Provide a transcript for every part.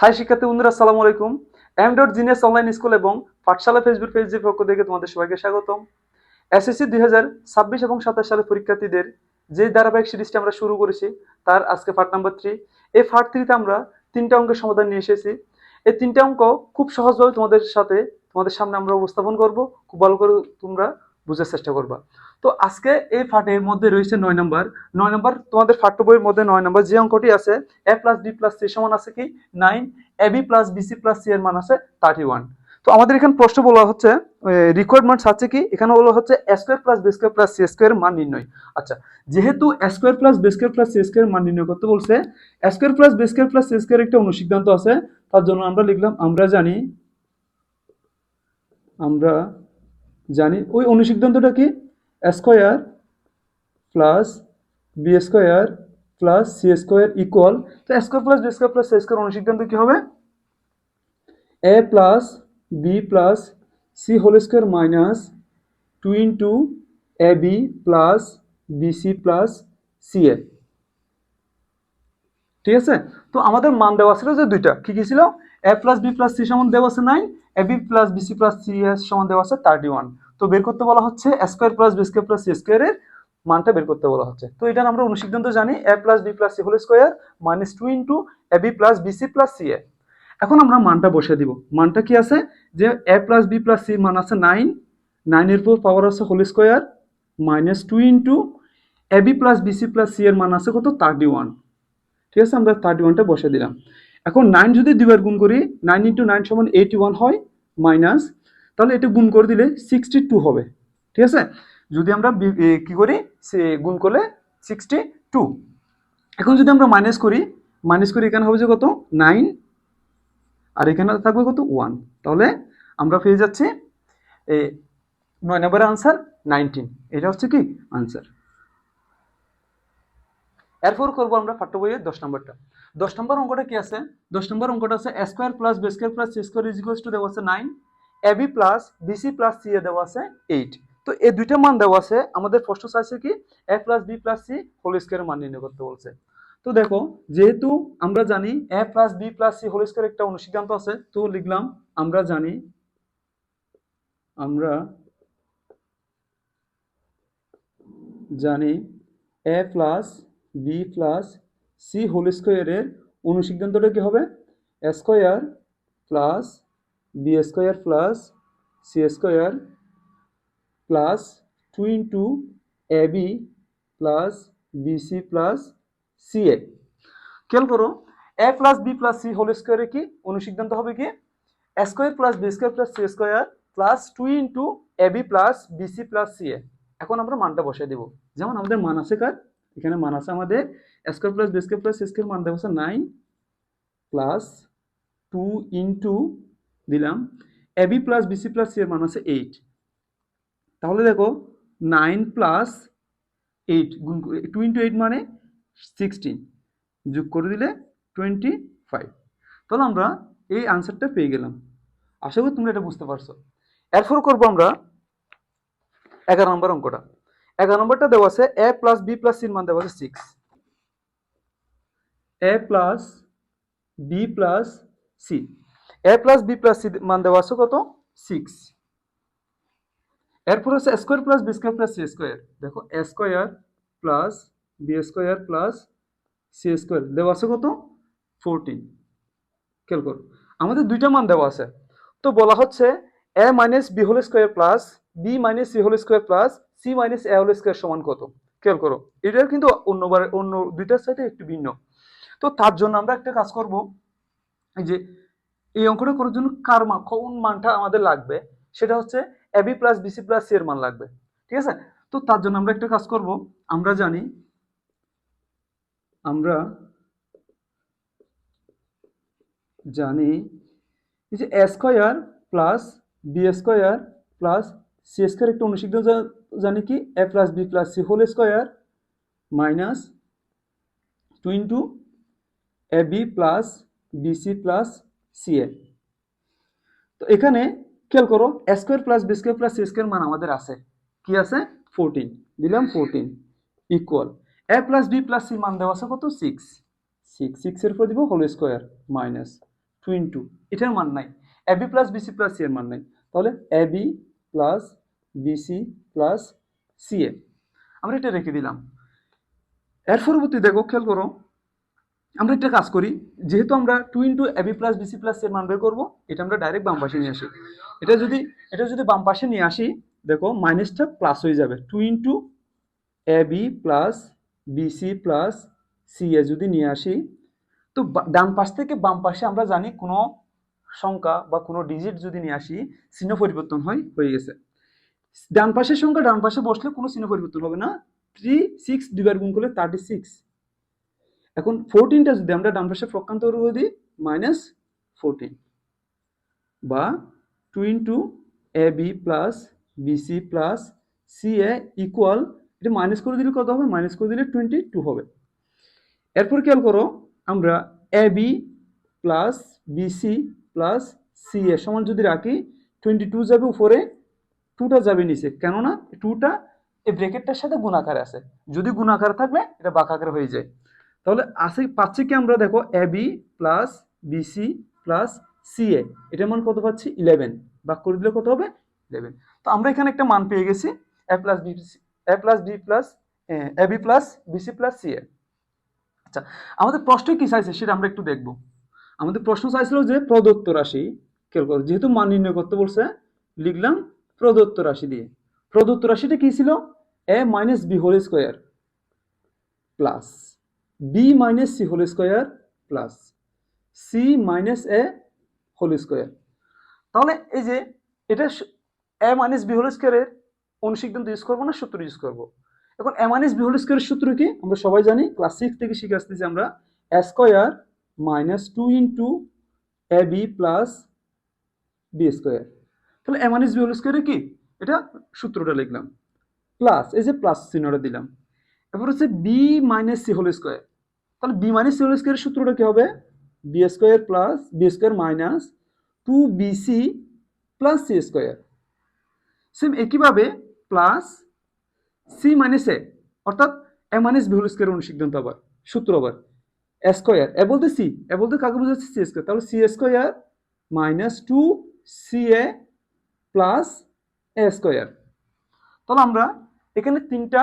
High শিক্ষার্থী, বন্ধুরা, আসসালামু আলাইকুম। M dot genius online school এবং পাঠশালা ফেসবুক পেজের পক্ষ থেকে তোমাদের সবাইকে স্বাগতম। এসএসসি দুই হাজার ছাব্বিশ এবং সাতাশ সালে পরীক্ষার্থীদের যে ধারাবাহিক সিরিজটি আমরা শুরু করেছি, তার আজকে পার্ট নাম্বার থ্রি এই পার্ট থ্রিতে আমরা তিনটা অঙ্কের সমাধান নিয়ে এসেছি। এই তিনটা অঙ্ক খুব সহজভাবে তোমাদের সাথে তোমাদের সামনে আমরা উপস্থাপন করব। খুব ভালো করে তোমরা বোঝার চেষ্টা করবা। তো আজকে এই ফাটের মধ্যে রয়েছে নয় নম্বর। নয় নম্বর, তোমাদের ফাট্য বইয়ের মধ্যে নয় নম্বর যে অঙ্কটি আছে A plus B plus C সমান আছে কি? Nine A B plus BC plus C এর মান আছে থার্টি ওয়ান তো আমাদের এখানে প্রশ্ন বলা হচ্ছে রিকোয়ারমেন্টস আছে কি? এখানে বলা হচ্ছে square plus B square plus C square মান নির্ণয়। আচ্ছা যেহেতু square plus B square plus C square মান নির্ণয় করতে বলছে square plus B square plus C square একটা অনুসিদ্ধান্ত আছে, তার জন্য আমরা লিখলাম, আমরা জানি, আমরা জানি। ওই অনুসিদ্ধান্তটা কি? Square plus B square plus C square equal তো square plus B square plus C square অনুসিদ্ধান্ত কি হবে? A plus B plus C whole square minus two into A B plus BC plus C A ঠিক আছে? তো আমাদের মান দেওয়া ছিল যে দুইটা। কি কি ছিল? A plus B plus C সমান দেওয়া আছে nine A B plus BC plus C S সমান দেওয়া আছে থার্টি ওয়ান তো বের করতে বলা হচ্ছে square plus B square plus C স্কোয়ারের মানটা বের করতে বলা হচ্ছে। তো এটা আমরা অনুসিদ্ধান্ত জানি A plus B plus C whole square minus two into A B plus BC plus C A এখন আমরা মানটা বসে দিব। মানটা কি আছে? যে A plus B plus C মান আছে নাইন নাইনের পর পাওয়ার আছে whole square minus two into A B plus BC plus C এর মান আছে কত? থার্টি ওয়ান ঠিক আছে? আমরা থার্টি ওয়ানটা বসে দিলাম। এখন নাইন যদি দুইবার গুণ করি নাইন ইন্টু নাইন সমান এইটি ওয়ান হয় মাইনাস তাহলে এটা গুণ করে দিলে সিক্সটি টু হবে, ঠিক আছে? যদি আমরা কি করি? সে গুণ করলে সিক্সটি টু এখন যদি আমরা মাইনাস করি মাইনাস করি এখানে হবে যে কত? নাইন আর এখানে থাকবে কত? ওয়ান তাহলে আমরা পেয়ে যাচ্ছি নয় নম্বরের আনসার নাইনটিন এটা হচ্ছে কি? আনসার এরপর করব আমরা পাঠ্য বইয়ের দশ নম্বরটা। দশ নম্বর অঙ্কটা কি আছে? দশ নম্বর অঙ্কটা আছে square plus B square plus C square is to দেওয়া আছে nine A B plus B BC plus C A দেওয়া আছে এইট তো এই দুইটা মান দেওয়া আছে, আমাদের প্রশ্ন চাইছে কি? A plus B plus C whole square মান নির্ণয় করতে বলছে। তো দেখো, যেহেতু আমরা জানি A plus B plus C whole square একটা অনুসিদ্ধান্ত আছে, তো লিখলাম আমরা জানি আমরা জানি A plus B plus C whole স্কোয়ারের অনুসিদ্ধান্তটা কি হবে? Square plus B square plus C square plus two into A B plus BC plus C A খেয়াল করো A plus B plus C whole স্কোয়ারে কি? অনুসিদ্ধান্ত হবে কি? Square plus B square plus C square plus two into A B plus BC plus C A এখন আমরা মানটা বসাই দেবো। যেমন আমাদের মান আছে কার? এখানে মান আছে আমাদের square plus B square plus square মান দেওয়া আছে নাইন প্লাস টু ইন্টু দিলাম A B plus BC plus C এর মান আছে এইট তাহলে দেখো নাইন প্লাস এইট গুণ টু ইন্টু এইট মানে সিক্সটিন যোগ করে দিলে টোয়েন্টি ফাইভ তাহলে আমরা এই আনসারটা পেয়ে গেলাম। আশা করি তোমরা এটা বুঝতে পারছ। এরপর করব আমরা এগারো নম্বর অঙ্কটা। এগারো নম্বরটা দেওয়া আছে এ প্লাস বি প্লাস সির মান দেওয়া আছে six A plus B plus C A plus B plus C মান দেওয়া আছে কত? সিক্স এরপর হচ্ছে square plus B square plus C square দেখো A square plus B square plus C square দেওয়া আছে কত? ফোরটিন খেয়াল করো। আমাদের দুইটা মান দেওয়া আছে। তো বলা হচ্ছে A minus B whole square plus B minus C whole square plus C minus A whole square সমান কত? খেয়াল করো এটার কিন্তু অন্যবার অন্য দুইটার সাথে একটু ভিন্ন। তো তার জন্য আমরা একটা কাজ করব, এই যে এই অঙ্কটা করার জন্য কার মান, কোন মানটা আমাদের লাগবে, সেটা হচ্ছে A B plus BC plus C এর মান লাগবে, ঠিক আছে? তো তার জন্য আমরা একটা কাজ করব, আমরা জানি আমরা জানি যে A square plus B square plus C square একটা অনুসিদ্ধান্ত জা- জানি কি A plus B plus C whole square minus two into A B plus BC plus A তো এখানে খেয়াল করো square plus B square plus C square মান আমাদের আছে। কি আছে? ফোরটিন দিলাম fourteen equal A plus B plus C মান দেওয়া আছে কত? সিক্স সিক্স সিক্সের উপর দিব whole square minus two into এটার মান নাই। A B plus BC plus C এর মান নাই। তাহলে A B plus BC plus C A আমরা এটা রেখে দিলাম। এর পরবর্তী দেখো, খেয়াল করো, আমরা একটা কাজ করি, যেহেতু আমরা two into AB plus BC plus এর মান বের করব, এটা আমরা ডাইরেক্ট বাম পাশে নিয়ে আসি। এটা যদি এটা যদি বাম পাশে নিয়ে আসি, দেখো মাইনাসটা প্লাস হয়ে যাবে। Two into A B plus BC plus C A যদি নিয়ে আসি, তো ডান পাশ থেকে বাম পাশে আমরা জানি কোনো সংখ্যা বা কোনো ডিজিট যদি নিয়ে আসি, চিহ্ন পরিবর্তন হয়, হয়ে গেছে। ডান পাশের সংখ্যা, ডান পাশে বসলে কোনো চিহ্ন পরিবর্তন হবে না। থ্রি সিক্স দুইবার গুণ করলে থার্টি সিক্স এখন ফোরটিনটা যদি আমরা ডান পাশে প্রকান্তর করে দিই মাইনাস ফোরটিন বা two into A B plus BC plus C A equal এটা মাইনাস করে দিলে কত হবে? মাইনাস করে দিলে টোয়েন্টি টু হবে। এরপর খেয়াল করো, আমরা A B plus BC plus C A সমান যদি রাখি টোয়েন্টি টু যাবে উপরে টুটা যাবে নিচে। কেননা টুটা এই ব্রেকেটটার সাথে গুণাকারে আছে। যদি গুণাকার থাকবে, এটা বাঁকাকারে হয়ে যায়। তাহলে আসে পাচ্ছি কি আমরা? দেখো A B plus BC plus C A এটার মান কত পাচ্ছি? ইলেভেন ভাগ করে দিলে কত হবে? ইলেভেন তো আমরা এখানে একটা মান পেয়ে গেছি। A plus B A plus B plus A B plus BC plus C A আচ্ছা আমাদের প্রশ্ন কি চাইছে সেটা আমরা একটু দেখব। আমাদের প্রশ্ন চাইছিল যে প্রদত্ত রাশি কেউ যেহেতু মান নির্ণয় করতে বলছে, লিখলাম প্রদত্ত রাশি দিয়ে। প্রদত্ত রাশিটা কি ছিল? A minus B whole square plus B minus C whole square plus C minus A whole square তাহলে এই যে এটা এ মাইনাস বি হোল স্কোয়ারের অনুসিদ্ধান্ত ইউজ করব না, সূত্র ইউজ করব? এখন এ মাইনাস বি হোল স্কোয়ারের সূত্র কি? আমরা সবাই জানি ক্লাস সিক্স থেকে শিখে আসতেছি আমরা square minus two into A B plus B square. তাহলে এ মাইনাস বি হোল স্কোয়ারে কি? এটা সূত্রটা লিখলাম। প্লাস, এই যে প্লাস চিহ্নটা দিলাম। এরপর হচ্ছে B minus C whole square. তাহলে বি মাইনাস সি হোল স্কোয়ারের সূত্রটা কি হবে? B square plus B square minus two BC plus C square. Same একইভাবে প্লাস সি মাইনাস এ অর্থাৎ A minus B whole square অনুসিদ্ধান্ত আবার, সূত্র আবার। স্কোয়ার। এ বলতে সি, এ বলতে কাকে বোঝাচ্ছে? C square. তাহলে C square minus two C A plus A square. তাহলে আমরা এখানে তিনটা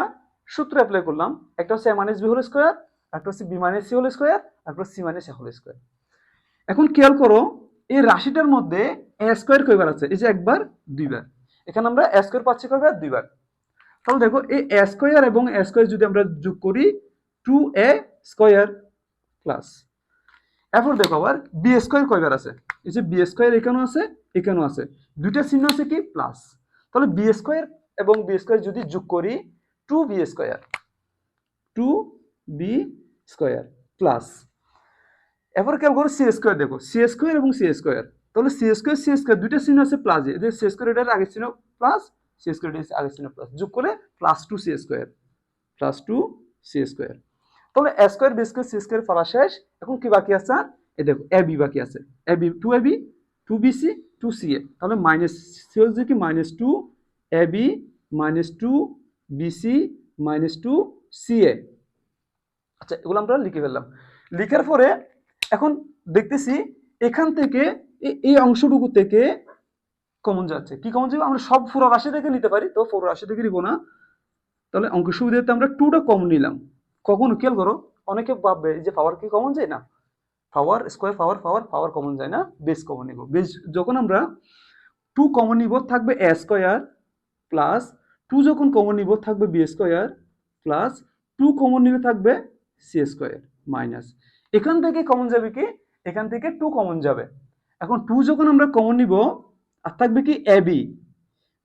সূত্র অ্যাপ্লাই করলাম। একটা হচ্ছে A minus B whole square, একটা হচ্ছে B minus C whole square একটা C minus A whole square. এখন খেয়াল করো, এই রাশিটার মধ্যে এ স্কোয়ার কয়বার আছে? এই যে একবার, দুইবার। এখানে আমরা এ স্কোয়ার পাচ্ছি কয়বার? দুইবার। তাহলে দেখো, এই এ স্কোয়ার এবং এ স্কোয়ার যদি আমরা যোগ করি, টু এ স্কোয়ার। প্লাস এরপর দেখো আবার বি স্কোয়ার কয়বার আছে? এই যে বি স্কোয়ার এখানেও আছে এখানেও আছে। দুইটা চিহ্ন আছে কি? প্লাস তাহলে বি স্কোয়ার এবং বি স্কোয়ার যদি যোগ করি two B square two B square plus এরপর খেয়াল করো সি স্কোয়ার দেখো সি স্কোয়ার এবং সি স্কোয়ার তাহলে সি স্কোয়ার সি স্কোয়ার দুইটা চিহ্ন আছে প্লাস এদের সি স্কোয়ার এটার আগে চিহ্ন প্লাস সি স্কোয়ার এটার আগে চিহ্ন প্লাস যোগ করে plus two C square plus two C square তাহলে A square B square C square ফলা শেষ। এখন কি বাকি আছে? এ দেখো এ বি বাকি আছে। A B two A B two B C two C A তাহলে মাইনাস সি হচ্ছে কি? Minus two A B minus two B C minus two C A আচ্ছা এগুলো আমরা লিখে ফেললাম। লিখার পরে এখন দেখতেছি এখান থেকে এই অংশটুকু থেকে কমন যাচ্ছে। কি কমন যাবে? আমরা সব পুরো রাশি থেকে নিতে পারি, তো পুরো রাশি থেকে নিব না। তাহলে অঙ্ক সুবিধাতে আমরা টুটা কমন নিলাম। কখন খেয়াল করো অনেকে ভাববে যে পাওয়ার কি কমন যায় না? পাওয়ার স্কোয়ার পাওয়ার পাওয়ার পাওয়ার কমন যায় না বেস কমন নিব। বেস যখন আমরা টু কমন নিব, থাকবে এ স্কোয়ার প্লাস টু যখন কমন নিব, থাকবে B square plus two common নিলে থাকবে সি স্কোয়ার মাইনাস এখান থেকে কমন যাবে কি? এখান থেকে টু কমন যাবে। এখন টু যখন আমরা কমন নিব, আর থাকবে কি এ বি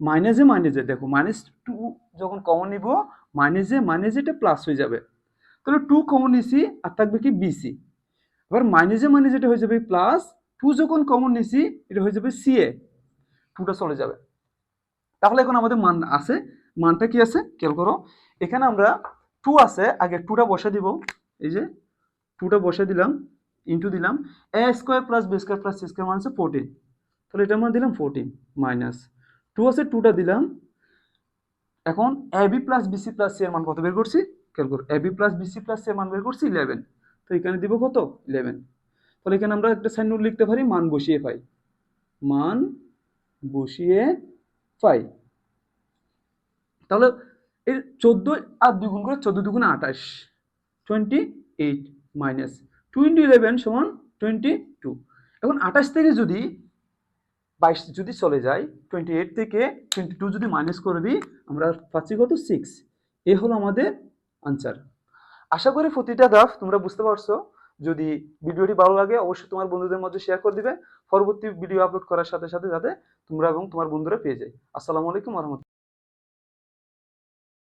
মাইনাসে মাইনাসে দেখো মাইনাস টু যখন কমন নিব মাইনাসে মাইনাসে এটা প্লাস হয়ে যাবে। তাহলে টু কমন নিছি আর থাকবে কি বিসি এবার মাইনাসে মাইনাসে এটা হয়ে যাবে প্লাস টু যখন কমন নিছি এটা হয়ে যাবে সিএ টুটা চলে যাবে। তাহলে এখন আমাদের মান আছে। মানটা কি আছে? খেয়াল করো। এখানে আমরা টু আছে, আগে টুটা বসে দিব। এই যে টুটা বসে দিলাম ইন্টু দিলাম। A square plus B square plus C square মানে হচ্ছে ফোরটিন তাহলে এটা মান দিলাম ফোরটিন মাইনাস টু আছে টুটা দিলাম। এখন A B plus BC plus C এর মান কত বের করছি? খেয়াল করো A B plus BC plus সে মান বের করছি ইলেভেন তো এখানে দিব কত? ইলেভেন তাহলে এখানে আমরা একটা সাইন লিখতে পারি, মান বসিয়ে পাই। মান বসিয়ে পাই। তাহলে এই চোদ্দ আর দুই গুণ করে চোদ্দ দুগুণ আঠাশ twenty eight minus twenty eleven সমান টোয়েন্টি টু এখন আঠাশ থেকে যদি বাইশ যদি চলে যায় টোয়েন্টি এইট থেকে টোয়েন্টি টু যদি মাইনাস করে দিই, আমরা পাচ্ছি কত? সিক্স এ হলো আমাদের আনসার আশা করি প্রতিটা ধাপ তোমরা বুঝতে পারছ। যদি ভিডিওটি ভালো লাগে, অবশ্যই তোমার বন্ধুদের মধ্যে শেয়ার করে দিবে। পরবর্তী ভিডিও আপলোড করার সাথে সাথে যাতে তোমরা এবং তোমার বন্ধুরা পেয়ে যায়। আসসালামু আলাইকুম রহমতুল্লাহ।